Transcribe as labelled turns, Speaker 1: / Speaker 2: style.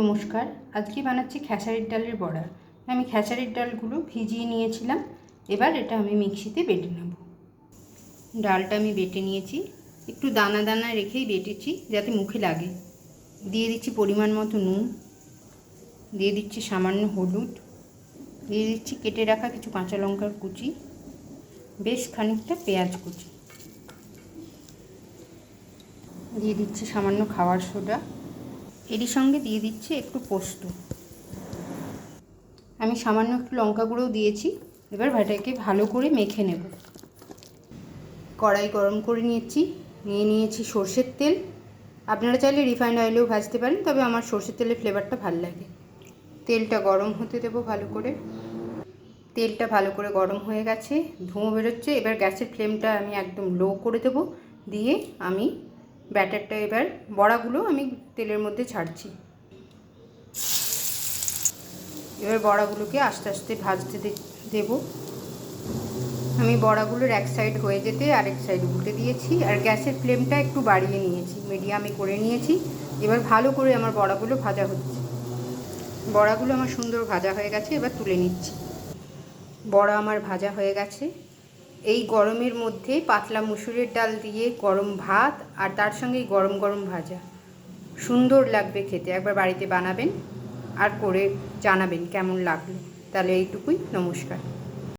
Speaker 1: নমস্কার, আজকে বানাচ্ছি খেসারির ডালের বড়া। আমি খেসারির ডালগুলো ভিজিয়ে নিয়েছিলাম, এবার এটা আমি মিক্সিতে বেটে নেব। ডালটা আমি বেটে নিয়েছি, একটু দানা দানা রেখেই বেটেছি যাতে মুখে লাগে। দিয়ে দিচ্ছি পরিমাণ মতো নুন, দিয়ে দিচ্ছি সামান্য হলুদ, দিয়ে দিচ্ছি কেটে রাখা কিছু কাঁচা লঙ্কার কুচি, বেশ খানিকটা পেঁয়াজ কুচি। দিয়ে দিচ্ছি সামান্য খাওয়ার সোডা। এরই সঙ্গে দিয়ে দিচ্ছি একটু পোস্ত। আমি সামান্য একটু লঙ্কা গুঁড়োও দিয়েছি, এবার ভাটাকে ভালো করে মেখে নেব। কড়াই গরম করে নিয়েছি, নিয়ে নিয়েছি সর্ষের তেল। আপনারা চাইলে রিফাইন্ড অয়েলেও ভাজতে পারেন, তবে আমার সর্ষের তেলের ফ্লেভারটা ভালো লাগে। তেলটা গরম হতে দেবো ভালো করে। তেলটা ভালো করে গরম হয়ে গেছে, ধোঁয়া বেরোচ্ছে। এবার গ্যাসের ফ্লেমটা আমি একদম লো করে দেবো, দিয়ে আমি ব্যাটারটা এবার বড়াগুলো আমি তেলের মধ্যে ছাড়ছি। এবার বড়াগুলোকে আস্তে আস্তে ভাজতে দেব। আমি বড়াগুলোর এক সাইড হয়ে যেতে আরেক সাইড উল্টে দিয়েছি আর গ্যাসের ফ্লেমটা একটু বাড়িয়ে নিয়েছি, মিডিয়ামে করে নিয়েছি। এবার ভালো করে আমার বড়াগুলো ভাজা হচ্ছে। বড়াগুলো আমার সুন্দর ভাজা হয়ে গেছে, এবার তুলে নিচ্ছি। বড়া আমার ভাজা হয়ে গেছে। এই গরমের মধ্যে পাতলা মুসুরের ডাল দিয়ে গরম ভাত আর তার সঙ্গে গরম গরম ভাজা। সুন্দর লাগবে খেতে। একবার বাড়িতে বানাবেন আর করে জানাবেন কেমন লাগল। তাহলে এইটুকুই। নমস্কার।